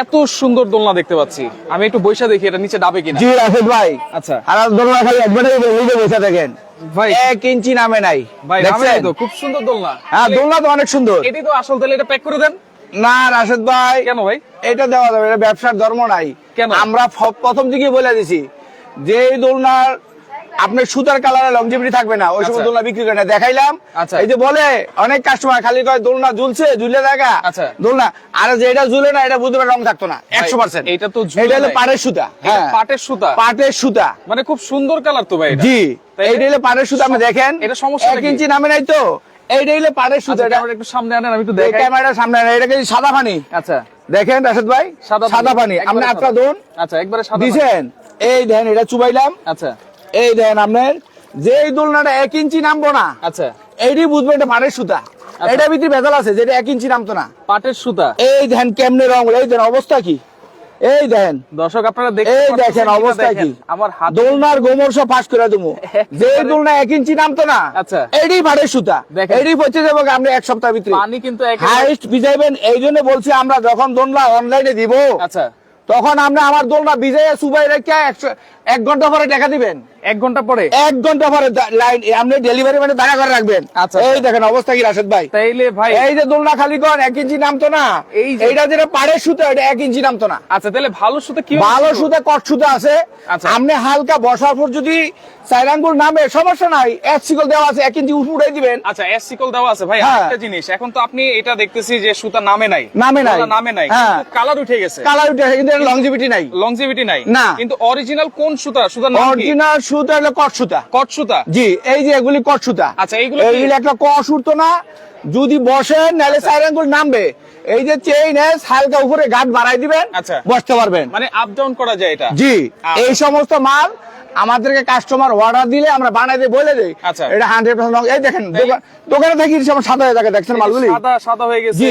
এত সুন্দর দোলনা দেখতে পাচ্ছি। আমি একটু বৈশা দেখি এটা নিচে ডাবে কিনা। জি রাশেদ ভাই। আচ্ছা। আর দোলনা খালি একবারে নিজে বসে দেখেন। ভাই। এক ইঞ্চি নামে নাই। ভাই নামে দেখছেন? তো খুব সুন্দর দোলনা। হ্যাঁ দোলনা তো অনেক সুন্দর। এটি তো আসল তাহলে এটা প্যাক করে দেন। না রাশেদ ভাই। কেন ভাই? এটা দেওয়া যাবে এটা ব্যবসার ধর্ম নাই। কেন? আমরা প্রথম থেকে বলে দিছি যে এই দোলনার আপনার সুতার কালারে লংজিভিটি থাকবে না। ওই সময় আচ্ছা। দোলনা বিক্রি করে না দেখাইলাম। আচ্ছা। এই যে বলে অনেক কাস্টমার খালি কয় দোলনা ঝুলছে ঝুলে দেখা। আচ্ছা। দোলনা আর যে এটা ঝুলে না এটা বুঝতে পারে রং থাকতো না একশো পার্সেন্ট এইটা তো এটা হলো। পাড়ের সুতা হ্যাঁ। পাটের সুতা। পাটের সুতা। মানে খুব সুন্দর কালার তো ভাই জি। এইটা হলো পাড়ের সুতা আপনি দেখেন। এটা সমস্যা এক ইঞ্চি নামে নাই তো। এইটা হলো পাড়ের সুতা এটা ক্যামেরা একটু সামনে আনেন আমি একটু এই দেখাই। ক্যামেরার সামনে না, এটা কিন্তু সাদা পানি? আচ্ছা। দেখেন রাশেদ ভাই সাদা সাদা পানি। আপনি একটা দোন আচ্ছা একবারে সাদা। দিছেন। এই দেন এটা চুবাইলাম। আচ্ছা। এই দেন আপনার যে এই দোলনাটা এক ইঞ্চি নামবো না আচ্ছা। এইটি বুঝবেন এটা পাড়ের সুতা। এটা ভিতরে ভেজাল আছে যেটা এক ইঞ্চি নামতো না। পাটের সুতা। এই দেন কেমনে রং এই দেন অবস্থা কি? এই দেন। দর্শক আপনারা এই দেখেন অবস্থা কি? আমার হাত দোলনার গোমর সব ফাঁস করে দেবো। যে দোলনা এক ইঞ্চি নামতো না আচ্ছা। এইটি পাড়ের সুতা। দেখেন। এইটি পচে যাব আপনি এক সপ্তাহ ভিতরে। পানি কিন্তু হাইস্ট ভিজাইবেন এই জন্য বলছি আমরা যখন দোলনা অনলাইনে দিব আচ্ছা। তখন আপনি আমার দোলনা ভিজাইয়া সুবাই রেখে একশো এক ঘণ্টা পরে টাকা দিবেন। এক ঘণ্টা পরে? এক ঘণ্টা পরে লাইন আপনি ডেলিভারি মানে দাঁড়া করে রাখবেন। আচ্ছা, এই আচ্ছা। দেখেন অবস্থা কি রাশেদ ভাই। তাইলে ভাই এই যে দোলনা খালি কর এক ইঞ্চি নামতো না। এই এইটা যেটা পাড়ের সুতা এটা এক ইঞ্চি নামতো না। আচ্ছা তাহলে ভালো সুতা কি ভালো সুতা কট সুতা আছে। আচ্ছা। আপনি হালকা বসার পর যদি চার নামে সমস্যা নাই এক শিকল দেওয়া আছে এক ইঞ্চি উঠে দিবেন। আচ্ছা এস সিকল দেওয়া আছে। ভাই হ্যাঁ। আরেকটা জিনিস এখন তো আপনি এটা দেখতেছি যে সুতা নামে নাই। নামে নাই। নামে নাই হ্যাঁ। কালার উঠে গেছে। কালার উঠে গেছে কিন্তু লংজিভিটি নাই। লংজিভিটি নাই। না। কিন্তু অরিজিনাল কোন সুতা? সুতা অরিজিনাল সুতা হলো কট সুতা কট সুতা জি এই যে এগুলি কট সুতা আচ্ছা, এইগুলো এইগুলি একটা কস উঠতো না যদি বসেন নাহলে চার আঙ্গুল নামবে এই যে চেইন হালকা উপরে গাঁট বাড়াই দিবেন আচ্ছা। বসতে পারবেন। মানে আপ ডাউন করা যায় এটা? জি আচ্ছা। এই সমস্ত মাল আমাদেরকে কাস্টমার অর্ডার দিলে আমরা বানাই দিয়ে বলে দেই। আচ্ছা। এটা হান্ড্রেড পার্সেন্ট এই দেখেন দোকানে থাকি যেমন সাদা হয়ে থাকে দেখছেন মালগুলি? সাদা সাদা হয়ে গেছে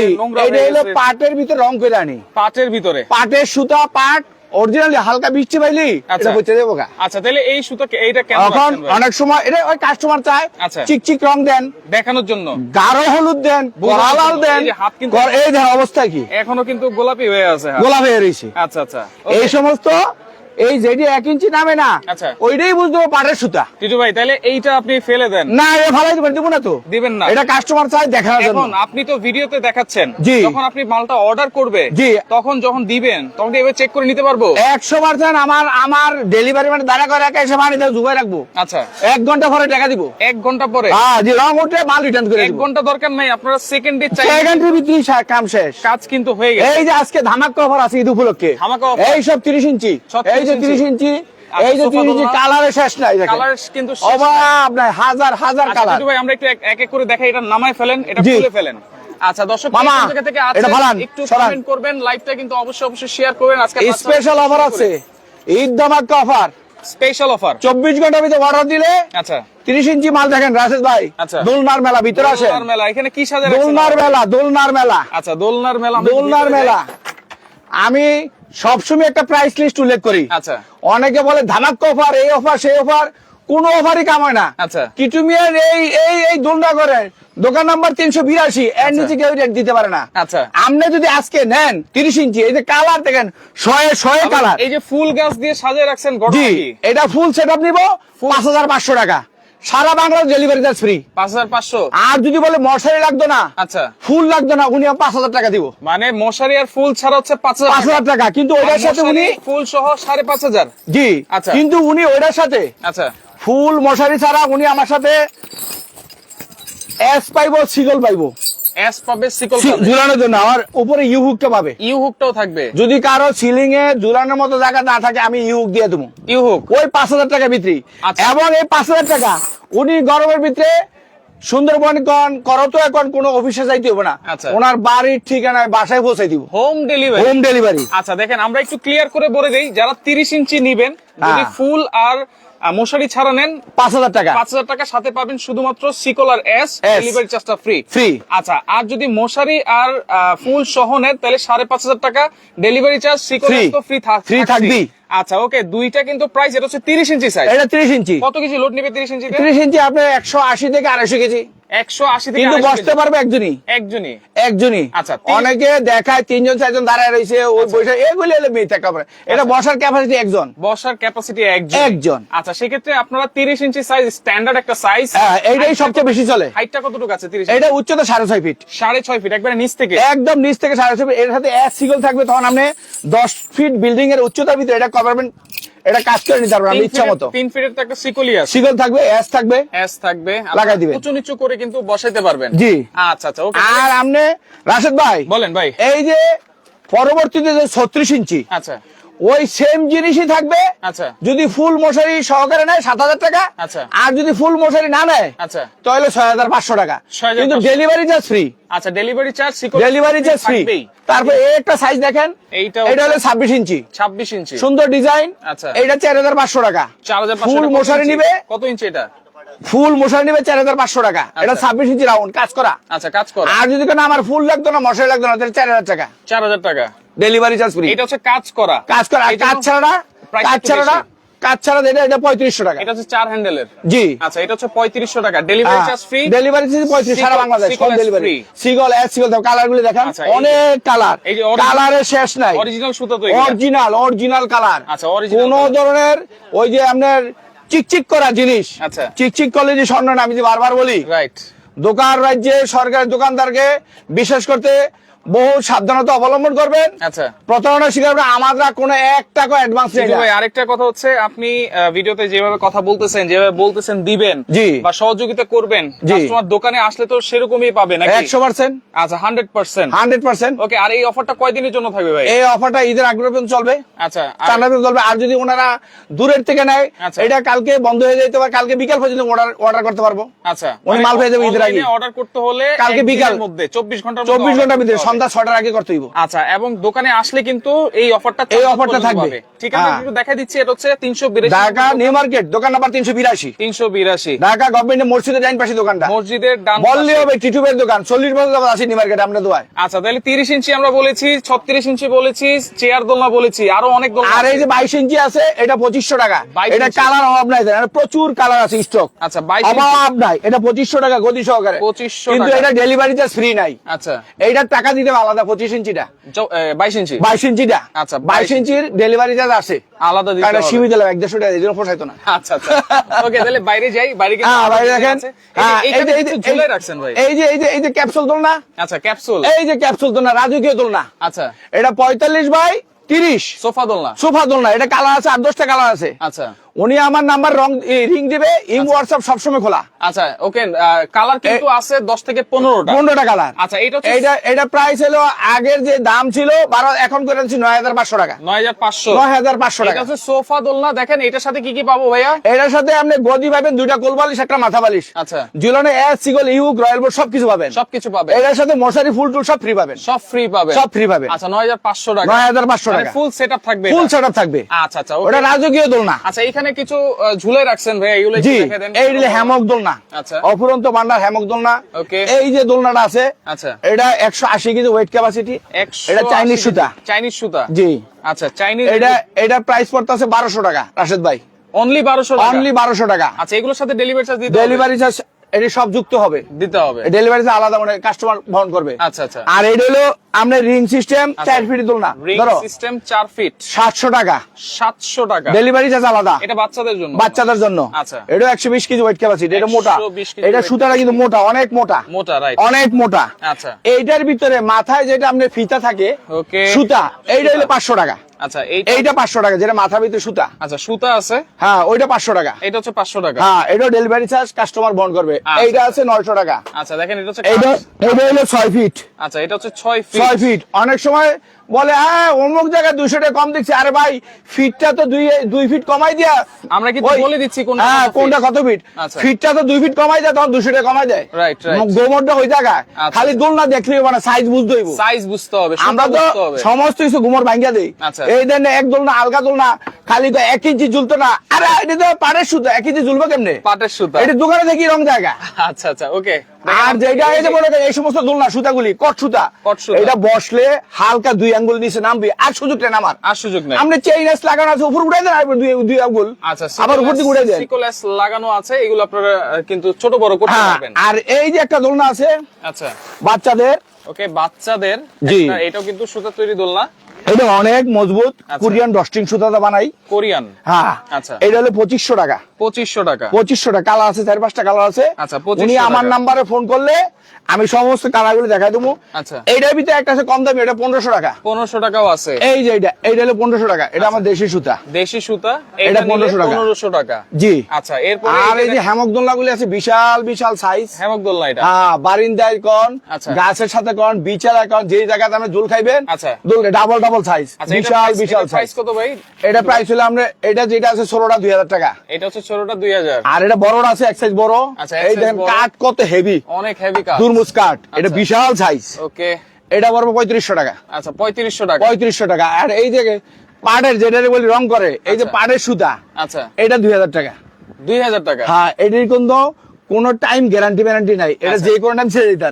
এটা হলো পাটের ভিতরে রং করে আনি। পাটের ভিতরে? পাটের সুতা পাট অরিজিনালি হালকা বৃষ্টি পাইলি আচ্ছা। এটা গা। আচ্ছা তাহলে এই সুতোকে এইটা কেন এখন অনেক সময় এটা ওই কাস্টমার চায় আচ্ছা। চিকচিক রং দেন দেখানোর জন্য। গাঢ় হলুদ দেন লাল দেন এই অবস্থা কি? এখনও কিন্তু গোলাপি হয়ে আছে গোলাপি গোলাপ হয়ে রয়েছে আচ্ছা আচ্ছা। এই সমস্ত এই যেটি এক ইঞ্চি নামে না। আচ্ছা। ওইটাই বুঝতে হবে পাটের সুতা। টিটু ভাই তাহলে এইটা আপনি ফেলে দেন। না এটা দেবেন দেবো না তো? দিবেন না। এটা কাস্টমার চাই দেখার জন্য। এখন আপনি তো ভিডিওতে দেখাচ্ছেন। যখন আপনি মালটা অর্ডার করবে জি। তখন যখন দিবেন তখন এবার চেক করে নিতে পারব? একশো পার্সেন্ট আমার আমার ডেলিভারি মানে দাঁড়া করে একা এসে জুবাই রাখব। আচ্ছা। এক ঘণ্টা পরে টাকা দিব। এক ঘণ্টা পরে? হ্যাঁ জি রং উঠে মাল রিটার্ন করে এক ঘণ্টা দরকার নাই আপনারা সেকেন্ডে চাই। সেকেন্ডের ভিতরে কাম শেষ। কাজ কিন্তু হয়ে গেছে। এই যে আজকে ধামাক অফার আছে ঈদ উপলক্ষে। ধামাকা offer। এই সব তিরিশ ইঞ্চি। সব এই যে 30 ইঞ্চি আচ্ছা, এই যে সোফা তিরিশ ইঞ্চি দোলনা। কালারে শেষ নাই দেখেন। কালার কিন্তু অবাক নাই। হাজার হাজার আচ্ছা, কালার। ভাই আমরা একটু এক এক করে দেখাই এটা নামায় ফেলেন এটা খুলে ফেলেন। আচ্ছা দর্শক মামা, কোন জায়গা থেকে এটা আছেন ফালান, একটু কমেন্ট করবেন লাইভটা কিন্তু অবশ্যই অবশ্যই শেয়ার করবেন আজকে স্পেশাল অফার আছে। ঈদ ধামাক অফার স্পেশাল অফার চব্বিশ ঘণ্টার ভিতরে অর্ডার দিলে আচ্ছা। তিরিশ ইঞ্চি মাল দেখেন রাশেদ ভাই। আচ্ছা। দোলনার মেলা ভিতরে আসে দোলনার মেলা এখানে কি সাজা রাখছেন? দোলনার মেলা দোলনার মেলা। আচ্ছা দোলনার মেলা দোলনার মেলা। আমি সবসময় একটা প্রাইস লিস্ট উল্লেখ করি। আচ্ছা। অনেকে বলে ধামাক অফার এই অফার সেই অফার কোন অফারই কামায় না। আচ্ছা। কিটুমিয়ার এই এই এই দোলনা করে দোকান নাম্বার তিনশো বিরাশি এর আচ্ছা। নিচে কেউ রেট দিতে পারে না। আচ্ছা। আপনি যদি আজকে নেন তিরিশ ইঞ্চি এই যে কালার দেখেন শয়ে শয়ে কালার এই যে ফুল গাছ দিয়ে সাজিয়ে রাখছেন এটা ফুল সেট আপ নিবো পাঁচ হাজার পাঁচশো টাকা। সারা বাংলার ডেলিভারি চার্জ ফ্রি পাঁচ হাজার পাঁচশো? আর যদি বলে মশারি লাগতো না আচ্ছা। ফুল লাগতো না উনি পাঁচ হাজার টাকা দিব। মানে মশারি আর ফুল ছাড়া হচ্ছে পাঁচ পাঁচ হাজার টাকা কিন্তু ওইটার সাথে উনি ফুল সহ সাড়ে পাঁচ হাজার। জি আচ্ছা। কিন্তু উনি ওটার সাথে আচ্ছা। ফুল মশারি ছাড়া উনি আমার সাথে এস পাইবো সিগল পাইবো। পাবে সিকল ঝুলানোর জন্য। আমার উপরে ইউ হুকটা পাবে। ইউ হুকটাও থাকবে। যদি কারও সিলিং এ ঝুলানোর মতো জায়গা না থাকে আমি ইউ হুক দিয়ে দেবো। ইউ হুক ওই পাঁচ হাজার টাকা বিক্রি। আচ্ছা। এবং এই পাঁচ হাজার টাকা উনি গরমের ভিতরে সুন্দরবন কন করতো এখন কোনো অফিসে যাইতে হবে না। আচ্ছা। ওনার বাড়ির ঠিকানায় বাসায় পৌঁছে দিব। হোম ডেলিভারি হোম ডেলিভারি আচ্ছা দেখেন আমরা একটু ক্লিয়ার করে বলে দেই যারা তিরিশ ইঞ্চি নিবেন যদি হ্যাঁ। ফুল আর আহ, মশারি ছাড়া নেন পাঁচ হাজার টাকা। পাঁচ হাজার টাকা সাথে পাবেন শুধুমাত্র সিকোলার এস ডেলিভারি চার্জটা ফ্রি ফ্রি আচ্ছা আর যদি মশারি আর ফুল সহ নেন তাহলে সাড়ে পাঁচ হাজার টাকা ডেলিভারি চার্জ সিকোলার। তো ফ্রি থাকবে থাকবেই। আচ্ছা ওকে দুইটা কিন্তু প্রাইস এটা হচ্ছে তিরিশ ইঞ্চি সাইজ এটা ত্রিশ ইঞ্চি। কত কেজি লোড নিবে তিরিশ ইঞ্চিতে? ত্রিশ ইঞ্চি আপনার একশো আশি থেকে আড়াইশো কেজি। একশো আশি থেকে কিন্তু বসতে পারবে একজনই। একজনই। একজনই। আচ্ছা, অনেকে দেখায় তিনজন চারজন দাঁড়ায় রয়েছে ওই বসে এগুলি হলে মিথ্যা কাপড় এটা বসার ক্যাপাসিটি একজন। বসার ক্যাপাসিটি একজন। একজন। আচ্ছা সেক্ষেত্রে আপনারা তিরিশ ইঞ্চি সাইজ স্ট্যান্ডার্ড একটা সাইজ হ্যাঁ, এইটাই সবচেয়ে বেশি চলে। হাইটটা কতটুকু আছে তিরিশ এটা উচ্চতা সাড়ে ছয় ফিট সাড়ে ছয় ফিট একবারে নিচ থেকে। একদম নিচ থেকে সাড়ে ছয় ফিট এর সাথে এক সিগল থাকবে তখন আপনি দশ ফিট বিল্ডিং এর উচ্চতার ভিতরে এটা কভারমেন্ট এটা কাজ করে নিতে পারবেন ইচ্ছা মতো। তিন ফিটের তো একটা সিকলি আছে। সিকল থাকবে এস থাকবে এস থাকবে। লাগাই দিবেন। উঁচু নিচু করে কিন্তু বসাইতে পারবেন। জি। আচ্ছা আচ্ছা ওকে আর আপনি রাশেদ ভাই বলেন ভাই। এই যে পরবর্তীতে যে ছত্রিশ ইঞ্চি আচ্ছা। ওই সেম জিনিসই থাকবে। আচ্ছা। যদি ফুল মশারি সহকারে নেয় সাত হাজার টাকা আচ্ছা। আর যদি ফুল মশারি না নেয় আচ্ছা। তাহলে ছয় হাজার পাঁচশো টাকা। কিন্তু ডেলিভারি চার্জ ফ্রি আচ্ছা delivery charge delivery charge free তারপর এই একটা সাইজ দেখেন এইটা এটা হলো ছাব্বিশ ইঞ্চি। ছাব্বিশ ইঞ্চি। সুন্দর ডিজাইন আচ্ছা। এইটা চার হাজার পাঁচশো টাকা। চার হাজার ফুল মশারি নিবে? কত ইঞ্চি এটা? ফুল মশারি নিবে চার হাজার পাঁচশো টাকা। এটা ছাব্বিশ ইঞ্চি রাউন্ড কাজ করা। আচ্ছা কাজ কর। আর যদি কোনো আমার ফুল লাগতো না মশারি লাগতো না তাহলে চার হাজার টাকা। চার হাজার টাকা। ডেলিভারি চার্জ ফ্রি এটা হচ্ছে কাজ করা। কাজ করা কাজ ছাড়া কাজ ছাড়া কাজ ছাড়া এটা এটা পঁয়ত্রিশশো টাকা। এটা হচ্ছে চার হ্যান্ডেলের জি। আচ্ছা এটা হচ্ছে পঁয়ত্রিশশো টাকা। Delivery charge free delivery charge পঁয়ত্রিশ সারা Bangladesh home delivery Seagull S Seagull colour গুলি দেখেন অনেক কালার এই যে কালারের শেষ নাই। অরিজিনাল সুতো তো অরিজিনাল অরিজিনাল কালার আচ্ছা, original কোন ধরনের ওই যে আপনার চিকচিক করা জিনিস। আচ্ছা। চিকচিক করলে যে স্বর্ণ আমি যে বারবার বলি। রাইট দোকান রাজ্যে সরকার দোকানদারকে বিশ্বাস করতে বহু সাবধানতা অবলম্বন করবেন। আচ্ছা। প্রতারণা শিকার আমরা কোনো এক টাকা অ্যাডভান্স নেই। ভাই আরেকটা কথা হচ্ছে আপনি ভিডিওতে যেভাবে কথা বলতেছেন যেভাবে বলতেছেন দিবেন। বা সহযোগিতা করবেন কাস্টমার দোকানে আসলে তো সেরকমই পাবে নাকি? একশো পার্সেন্ট আচ্ছা hundred percent hundred percent okay আর এই অফারটা কয়দিনের জন্য থাকবে ভাই? এই অফারটা ঈদের আগ্রহ পর্যন্ত চলবে। আচ্ছা আর- চান্না চলবে। আর যদি ওনারা দূরের থেকে নেয় আচ্ছা। এটা কালকে বন্ধ হয়ে যেতে পারে কালকে বিকাল পর্যন্ত অর্ডার অর্ডার করতে পারব। আচ্ছা ওই মাল পেয়ে যাবে ঈদের আগে। অর্ডার করতে হলে কালকে বিকাল। মধ্যে চব্বিশ ঘণ্টার চব্বিশ ঘণ্টার ভিতরে সন্ধ্যা ছটার আগে করতে হইব। আচ্ছা এবং দোকানে আসলে কিন্তু এই অফারটা এই offerটা থাকবে। ঠিক আছে। একটু দেখা দিচ্ছি এটা হচ্ছে তিনশো বিরাশি ঢাকা নিউ মার্কেট দোকান নাম্বার তিনশো বিরাশি। তিনশো বিরাশি। ঢাকা গভর্নমেন্টের মসজিদের ডাইন পাশে দোকানটা। মসজিদের ডান বললে হবে টিটুবের দোকান। চল্লিশ বছর যাবত আছি নিউ মার্কেট আমরা দোয়ায়। আচ্ছা তাহলে তিরিশ ইঞ্চি আমরা বলেছি ছত্রিশ ইঞ্চি বলেছি চেয়ার দোলনা বলেছি আরও অনেক আর এই যে বাইশ ইঞ্চি আছে এটা পঁচিশশো টাকা। এটা কালার অভাব নাই প্রচুর কালার আছে স্টক আচ্ছা বাইশ অভাব নাই এটা পঁচিশশো টাকা গতি সহকারে। পঁচিশশো কিন্তু এটা ডেলিভারি চার্জ ফ্রি নাই। আচ্ছা। এইটার টাকা আলাদা পঁচিশ ইঞ্চিটা। বাইশ ইঞ্চি? বাইশ ইঞ্চিটা। আচ্ছা, বাইশ ইঞ্চির ডেলিভারি চার্জ আছে আলাদা কারণ সীমিত এক দেড়শো টাকা পোষাইতো না। আচ্ছা আচ্ছা। ওকে তাহলে বাইরে যাই বাইরে হ্যাঁ আলাদা দেখেন। এই যে- হ্যাঁ, এই যে- এই যে- ঝুলে রাখছেন ভাই। এই যে এই যে এই যে ক্যাপসুল দোল না আচ্ছা ক্যাপসুল এই যে ক্যাপসুল না রাজকীয় দোল না আচ্ছা। এটা পঁয়তাল্লিশ বাই তিরিশ। সোফা দোলনা সোফা দোলনা এটা কালার আছে আট দশটা কালার আছে। আচ্ছা। উনি আমার নাম্বার রং রিং দিবে ইং হোয়াটসঅ্যাপ সবসময় খোলা। আচ্ছা ওকে কালার কিন্তু আছে দশ থেকে পনেরোটা। পনেরোটা কালার আচ্ছা এটা হচ্ছে এটা এটা প্রাইস হলো আগের যে দাম ছিল বারো এখন করে দিচ্ছি নয় হাজার পাঁচশো টাকা। নয় হাজার পাঁচশো। নয় হাজার পাঁচশো এটা টাকা। হচ্ছে সোফা দোলনা দেখেন এটার সাথে কি কি পাবো ভাইয়া? এটার সাথে আপনি গদি পাবেন দুইটা কোল বালিশ একটা মাথা বালিশ। আচ্ছা। ঝুলনে এস সিগল ইউক রয়্যাল বোর্ড সবকিছু পাবেন। সবকিছু পাবে এটার সাথে মশারি ফুল টুল সব ফ্রি পাবেন। সব ফ্রি পাবে সব ফ্রি পাবে। আচ্ছা নয় হাজার পাঁচশো টাকা। নয় হাজার পাঁচশো টাকা। ফুল সেট আপ থাকবে ফুল এটা। সেট থাকবে। আচ্ছা আচ্ছা। ওটা রাজকীয় দোলনা। আচ্ছা এখানে কিছু আহ, ঝুলে রাখছেন ভাই এইগুলো জি এই যে হ্যামক দোলনা আচ্ছা। অফুরন্ত ভান্ডার হ্যামক দোলনা ওকে। এই যে দোলনাটা আছে আচ্ছা। এটা একশো আশি কেজি ওয়েট ক্যাপাসিটি এটা চাইনিজ সুতা। চাইনিজ সুতা? জি। আচ্ছা চাইনিজ এটা এটা প্রাইস পড়তেছে বারোশো টাকা রাশেদ ভাই। অনলি বারোশো অনলি বারোশো টাকা। আচ্ছা এগুলোর সাথে ডেলিভারি চার্জ দিতে ডেলিভারি চার্জ এটি সব যুক্ত হবে। দিতে হবে। ডেলিভারি আলাদা মানে কাস্টমার বহন করবে। আচ্ছা আচ্ছা। আর এটা হলো আমরা রিং সিস্টেম চার ফিট দোলনা ধরো সিস্টেম চার ফিট সাতশো টাকা। সাতশো টাকা। ডেলিভারি চার্জ আলাদা। এটা বাচ্চাদের জন্য। বাচ্চাদের জন্য। আচ্ছা। এটা একশো বিশ কেজি ওয়েট ক্যাপাসিটি এটা মোটা। এটা সুতাটা কিন্তু মোটা অনেক মোটা। মোটা রাইট অনেক মোটা। আচ্ছা। এইটার ভিতরে মাথায় যেটা আপনার ফিতা থাকে. সুতা এইটা হলো পাঁচশো টাকা। আচ্ছা এই এইটা পাঁচশো টাকা যেটা মাথা ভিতরে সুতা। আচ্ছা সুতা আছে। হ্যাঁ ওইটা পাঁচশো টাকা। এটা হচ্ছে পাঁচশো টাকা। হ্যাঁ এটা ডেলিভারি চার্জ কাস্টমার বহন করবে। আচ্ছা। এইটা আছে নয়শো টাকা। আচ্ছা দেখেন এটা হচ্ছে এইটা কাঠ। হলো ছয় ফিট আচ্ছা এটা হচ্ছে ছয় ফিট ছয় ফিট অনেক সময় বলে হ্যাঁ অমুক জায়গায় দুশো টাকা কম দিচ্ছে আরে ভাই ফিটটা তো দুই দুই ফিট কমাই দিয়া আমরা কি বলে দিচ্ছি কোনটা হ্যাঁ কত কোনটা কত ফিট আচ্ছা। ফিটটা তো দুই ফিট কমাই দেয় তখন দুশো টাকা কমাই দেয়. গোমরটা ওই জায়গায় আচ্ছা। খালি দোল না দেখলে মানে সাইজ বুঝতে হইব সাইজ বুঝতে হবে আমরা তো সমস্ত কিছু গোমর ভাঙ্গা দেই আচ্ছা। এই দেন এক দোল না আলগা দোল না খালি তো এক ইঞ্চি ঝুলতো না। আরে এটা তো পাড়ের সুতো। এক ইঞ্চি ঝুলবো কেমনে? পাটের সুতো। এটা দোকানে দেখি রং জায়গা। আচ্ছা আচ্ছা ওকে। আর যেটা এই যে মনে করেন এই সমস্ত দোলনা সুতাগুলি কট সুতা। কট সুতা। এটা বসলে হালকা দুই আঙ্গুল নিচে নামবে। আর সুযোগটা নামার। আর সুযোগ নেই। আপনি চেইন এস লাগানো আছে উপর উঠাই দেন আর দুই দুই আঙ্গুল। আচ্ছা আবার উপর দিকে উঠাই দেন। সিকোলেস লাগানো আছে এগুলো আপনারা কিন্তু ছোট বড় করতে হ্যাঁ পারবেন। আর এই যে একটা দোলনা আছে আচ্ছা। বাচ্চাদের। ওকে বাচ্চাদের। এটাও কিন্তু সুতা তৈরি দোলনা। এটা অনেক মজবুত আচ্ছা। কোরিয়ান ডস্টিং সুতাটা বানাই কোরিয়ান হ্যাঁ আচ্ছা। এটা হলো পঁচিশশো টাকা পঁচিশশো টাকা। পঁচিশশো টাকা। কালার আছে চার পাঁচটা কালার আছে। আচ্ছা, উনি আমার নাম্বারে ফোন করলে আমি সমস্ত দেখাই দেবো। আচ্ছা। এইটার ভিতরে একটা আছে কম দামি এটা পনেরোশো টাকা। পনেরোশো টাকাও আছে। এই যে এইটা হলো পনেরোশো টাকা। এটা আমার দেশি সুতা। দেশি সুতা এটা এটা 1500 টাকা। পনেরোশো টাকা। জি। আচ্ছা এরপরে আর এই যে হ্যামক আছে বিশাল বিশাল সাইজ হেমক দোলনা এটা। হ্যাঁ বারিন্দায় কন আচ্ছা। গাছের সাথে কন বিছানা কন যে জায়গাতে আপনি দোল খাইবেন আচ্ছা। দোল ডাবল ডাবল সাইজ আচ্ছা বিশাল বিশাল সাইজ কত ভাই? এটা প্রাইস হলো আমরা এটা যেটা আছে ষোলোটা দুই হাজার টাকা। এটা হচ্ছে ছোটটা আর এটা বড়টা আছে এক সাইজ বড়। আচ্ছা, এই দেখেন বড়। কত হেভি অনেক হেভি কাজ দুরমুজ কাঠ। এটা আচ্ছা। বিশাল সাইজ ওকে। এটা পড়বে পঁয়ত্রিশশো টাকা। আচ্ছা পঁয়ত্রিশশো টাকা। পঁয়ত্রিশশো টাকা। আর এই যে পাড়ের যেটা বলি রং করে এই যে পাড়ের পাটের সুতা আচ্ছা। এটা দুই হাজার টাকা। দুই হাজার টাকা। হ্যাঁ এটির কিন্তু কোনো টাইম গ্যারান্টি গ্যারান্টি নাই। এটা আচ্ছা। যে কোনো টাইম ছেড়ে দিতে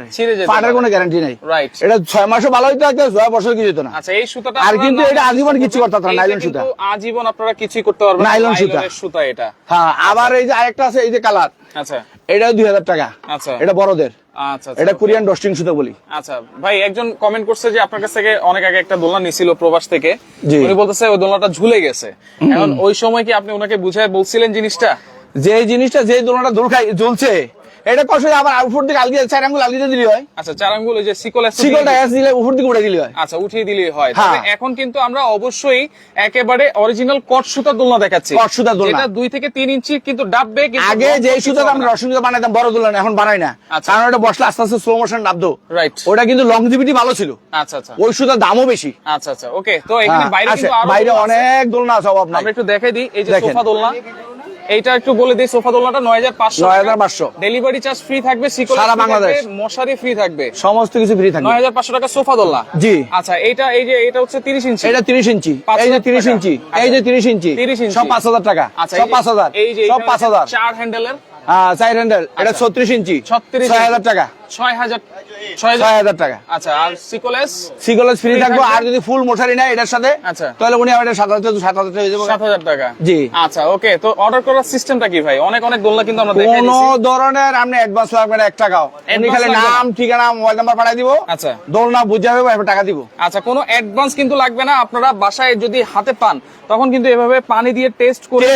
পারে। কোনো গ্যারান্টি নাই। রাইট এটা ছয় মাসও ভালো হইতে থাকতো ছয় বছর কিছু হতো না। আচ্ছা এই সুতাটা আর কিন্তু এটা আজীবন কিছু করতে পারতো নাইলন সুতা। আজীবন আপনারা কিছুই করতে পারবেন নাইলন সুতা। সুতা এটা। হ্যাঁ আবার এই যে আরেকটা আছে এই যে কালার। আচ্ছা। এটা দুই হাজার টাকা। আচ্ছা। এটা বড়দের। আচ্ছা আচ্ছা, এটা কোরিয়ান ডস্টিং সুতো বলি। আচ্ছা ভাই একজন কমেন্ট করছে যে আপনার কাছ থেকে অনেক আগে একটা দোলনা নিছিল প্রবাস থেকে। উনি বলতেছে ওই দোলনাটা ঝুলে গেছে। এখন ওই সময় কি আপনি ওনাকে বুঝায় বলছিলেন জিনিসটা? যে জিনিসটা যে দোলনাটা দোল খাই জ্বলছে এটা কষ্ট আবার উপর দিকে আলগিয়ে চার আঙ্গুল আলগিয়ে দিলি হয়। আচ্ছা চার আঙ্গুল যে সিকল আছে শিকলটা এস দিলে উপর দিকে উঠে দিলি হয়। আচ্ছা উঠিয়ে দিলেই হয়। হ্যাঁ। তবে এখন কিন্তু আমরা অবশ্যই একেবারে অরিজিনাল কট সুতা দোলনা দেখাচ্ছি। কট সুতা দোলনা। যেটা দুই থেকে তিন ইঞ্চি কিন্তু ডাববে কিন্তু আগে যে হবে আমরা না। রসুন সুতা বানাইতাম বড় দোলনা এখন বানাই না। আচ্ছা। কারণ ওটা বসলে আস্তে আস্তে স্লো মোশন নামতো রাইট ওটা কিন্তু লংজিভিটি ভালো ছিল। আচ্ছা আচ্ছা। ওই সুতার দামও বেশি। আচ্ছা আচ্ছা। ওকে তো এখানে হ্যাঁ, বাইরে কিন্তু আরও বাইরে অনেক দোলনা আছে অভাব নাই। আমরা একটু দেখাই দিই এই যে সোফা দোলনা। এইটা একটু বলে দিই সোফা দোলনাটা নয় হাজার পাঁচশো 9,500 ডেলিভারি চার্জ ফ্রি থাকবে সারা বাংলাদেশ। মশারি ফ্রি থাকবে। সমস্ত কিছু ফ্রি থাকবে। নয় হাজার পাঁচশো টাকা সোফা দোলনা। জি। আচ্ছা এইটা এই যে এটা হচ্ছে তিরিশ ইঞ্চি। এটা তিরিশ ইঞ্চি। এই যে হাজার তিরিশ ইঞ্চি। আচ্ছা। এই যে তিরিশ ইঞ্চি। 30 ইঞ্চি। সব পাঁচ হাজার টাকা। আচ্ছা সব পাঁচ হাজার। এই যে সব পাঁচ হাজার। চার হ্যান্ডেলের হ্যাঁ চার হ্যান্ডেল এটা আচ্ছা। ছত্রিশ ইঞ্চি। ছত্রিশ হাজার টাকা। টাকা। আচ্ছা আর সিকোলেস সিগলেস ফ্রি থাকব আর যদি ফুল মশারি নেয় এটার সাথে আচ্ছা। তাহলে উনি আমার সাত হাজার টাকা হয়ে যাবে। সাত হাজার টাকা। জি। আচ্ছা ওকে তো অর্ডার করার সিস্টেমটা কি ভাই? অনেক অনেক দোলনা কিন্তু আমরা দেখাই কোন ধরনের আপনি অ্যাডভান্স লাগবে না এক টাকাও উনি খালি নাম ঠিকানা মোবাইল নাম্বার পাঠিয়ে দিব। আচ্ছা। দোলনা বুঝে হবে টাকা দিব। আচ্ছা কোনো অ্যাডভান্স কিন্তু লাগবে না। আপনারা বাসায় যদি হাতে পান তখন কিন্তু এভাবে পানি দিয়ে টেস্ট করে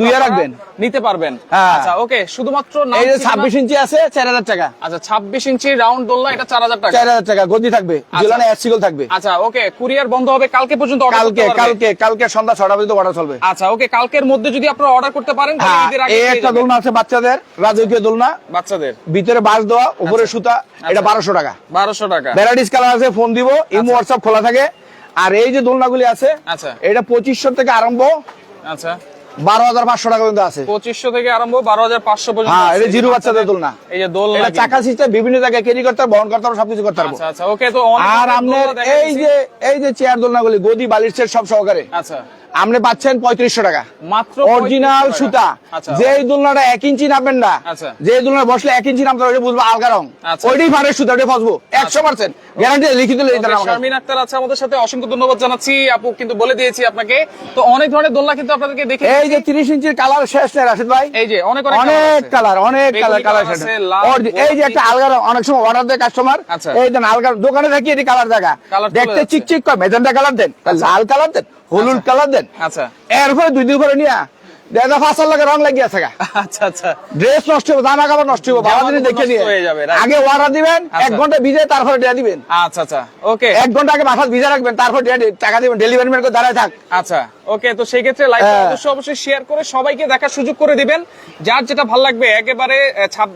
ধুয়ে রাখবেন। নিতে পারবেন। হ্যাঁ। আচ্ছা ওকে শুধুমাত্র নাম এই ছাব্বিশ ইঞ্চি আছে চার হাজার টাকা। আচ্ছা ছাব্বিশ ইঞ্চি রাউন্ড দোলনা এটা চার হাজার টাকা। চার হাজার টাকা গদি থাকবে এক থাকবে। আচ্ছা ওকে কুরিয়ার বন্ধ হবে কালকে পর্যন্ত কালকে কালকে কালকে সন্ধ্যা ছটা পর্যন্ত অর্ডার চলবে। আচ্ছা ওকে কালকের মধ্যে যদি আপনারা অর্ডার করতে পারেন হ্যাঁ এই একটা দোলনা আছে বাচ্চাদের রাজকীয় দোলনা। বাচ্চাদের। ভিতরে বাঁশ দেওয়া উপরে সুতা এটা বারোশো টাকা। বারোশো টাকা। ভ্যারাইটিস কালার আছে ফোন দিব ইমো হোয়াটসঅ্যাপ খোলা থাকে। আর এই যে দোলনাগুলি আছে আচ্ছা। এটা পঁচিশশো থেকে আরম্ভ। আচ্ছা। বারো হাজার পাঁচশো টাকা পর্যন্ত আছে। পঁচিশশো থেকে আরম্ভ বারো হাজার পাঁচশো পর্যন্ত হ্যাঁ এটা জিরো বাচ্চাদের দোলনা। এই যে এটা চাকা সিস্টেম বিভিন্ন জায়গায় ক্যারি করতে পারব বহন করতে পারব সবকিছু করতে পারব আচ্ছা আচ্ছা ওকে তো আর আপনার এই যে এই যে চেয়ার দোলনাগুলি গদি সেট সব সহকারে। আচ্ছা। আপনি পাচ্ছেন পঁয়ত্রিশশো টাকা। মাত্র অরিজিনাল সুতা। আচ্ছা। যে দোলনাটা এক ইঞ্চি নামবেন না আচ্ছা। যে দোলনা বসলে এক ইঞ্চি নামতে ওইটা বুঝব আলগা রং। আচ্ছা। ওইটাই ফারের সুতা ওইটাই ফসবো একশো পার্সেন্ট গ্যারান্টি লিখিত শারমিন আক্তার আছে আমাদের সাথে। অসংখ্য ধন্যবাদ জানাচ্ছি। আপু কিন্তু বলে দিয়েছি আপনাকে। তো অনেক ধরনের দোলনা কিন্তু আপনাদেরকে দেখে এই যে তিরিশ ইঞ্চির কালার শেষ নেই রাশিদ ভাই। এই যে অনেক অনেক। কালার অনেক কালার কালার এই যে একটা আলগা রং, অনেক সময় অর্ডার দেয় কাস্টমার। এই দেন আলগা দোকানে থাকি এটি কালার দেখা। দেখতে। চিকচিক করে মেজেন্টা কালার দেন লাল কালার দেন। হলুদ কালার দেন। আচ্ছা। এরপরে দুই দিন পরে নিয়ে দেখা ফাঁসার লাগে রং লাগিয়ে আচ্ছা আচ্ছা। ড্রেস নষ্ট হবে জামা কাপড় নষ্ট হবে জামা দেখে নিয়ে। আগে অর্ডার দিবেন আচ্ছা। এক ঘণ্টা ভিজে তারপরে দিবেন। আচ্ছা আচ্ছা ওকে এক ঘণ্টা আগে বাসা ভিজে রাখবেন তারপর টাকা দিবেন ডেলিভারি দাঁড়ায় থাক। আচ্ছা ওকে তো সেই ক্ষেত্রে লাইভ হ্যাঁ। অবশ্যই অবশ্যই শেয়ার করে সবাইকে দেখার সুযোগ করে দিবেন। যার যেটা ভালো লাগবে একেবারে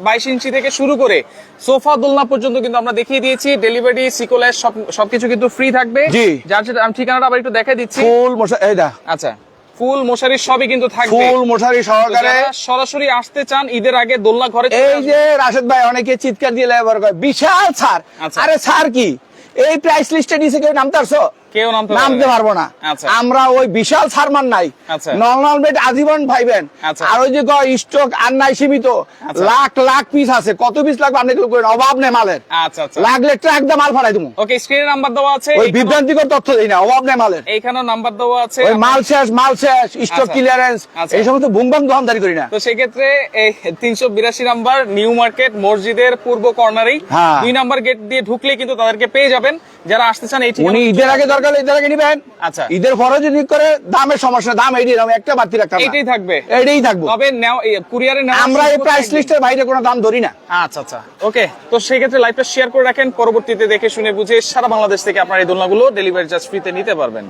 বাইশ ইঞ্চি থেকে শুরু করে সোফা দোলনা পর্যন্ত কিন্তু আমরা দেখিয়ে দিয়েছি। ডেলিভারি সিকোলেস সবকিছু কিন্তু ফ্রি থাকবে। যার যেটা আমি ঠিকানাটা আবার একটু দেখাই দিচ্ছি। ফুল মশা এই দা। আচ্ছা। ফুল মশারি সবই কিন্তু থাকবে। ফুল মশারি সহকারে সরাসরি আসতে চান ঈদের আগে দোলনা ঘরে এই যে রাশেদ ভাই অনেকে চিৎকার দিয়ে লেবার করে বিশাল ছাড়। আচ্ছা। আরে ছাড় কি? এই প্রাইস লিস্টে নিচে কেউ নামতে পারছ কেউ নামতে পারব না। আচ্ছা। আমরা ওই বিশাল সারমান নাই। আচ্ছা। নর্মাল বেড আজীবন পাইবেন আচ্ছা। আর ওই যে স্টক আর নাই সীমিত। লাখ লাখ পিস আছে। কত পিস লাগবে আপনি করেন। অভাব নেই মালের। লাগলে ট্রাক মাল ফাড়াই তুমি ওকে স্ক্রিনে নাম্বার দেওয়া আছে। ওই বিভ্রান্তিকর তথ্য দিই না অভাব নেই মালের। এইখানেও নাম্বার দেওয়া আছে। ওই মাল শেষ মাল শেষ স্টক। ক্লিয়ারেন্স। এই সমস্ত বুমবাম দোকানদারি করি না। তো সেক্ষেত্রে এই তিনশো বিরাশি নাম্বার নিউ মার্কেট মসজিদের পূর্ব কর্নারেই হ্যাঁ। দুই নাম্বার গেট দিয়ে ঢুকলে কিন্তু তাদেরকে পেয়ে যাবেন। যারা আসতে চান এই উনি ঠিকানা ঈদের আগে দরকার হলে ঈদের আগে নিবেন। আচ্ছা। ঈদের পরে যদি করে দামের সমস্যা দাম এই দাম একটা বাড়তি রাখতে এটাই থাকবে। এটাই থাকবে। তবে কুরিয়ারে আমরা এই প্রাইস লিস্টের বাইরে কোনো দাম ধরি না। আচ্ছা আচ্ছা। ওকে তো সেই ক্ষেত্রে লাইভটা শেয়ার করে রাখেন পরবর্তীতে দেখে শুনে বুঝে সারা বাংলাদেশ থেকে আপনার এই দোলনাগুলো ডেলিভারি চার্জ ফ্রিতে নিতে পারবেন।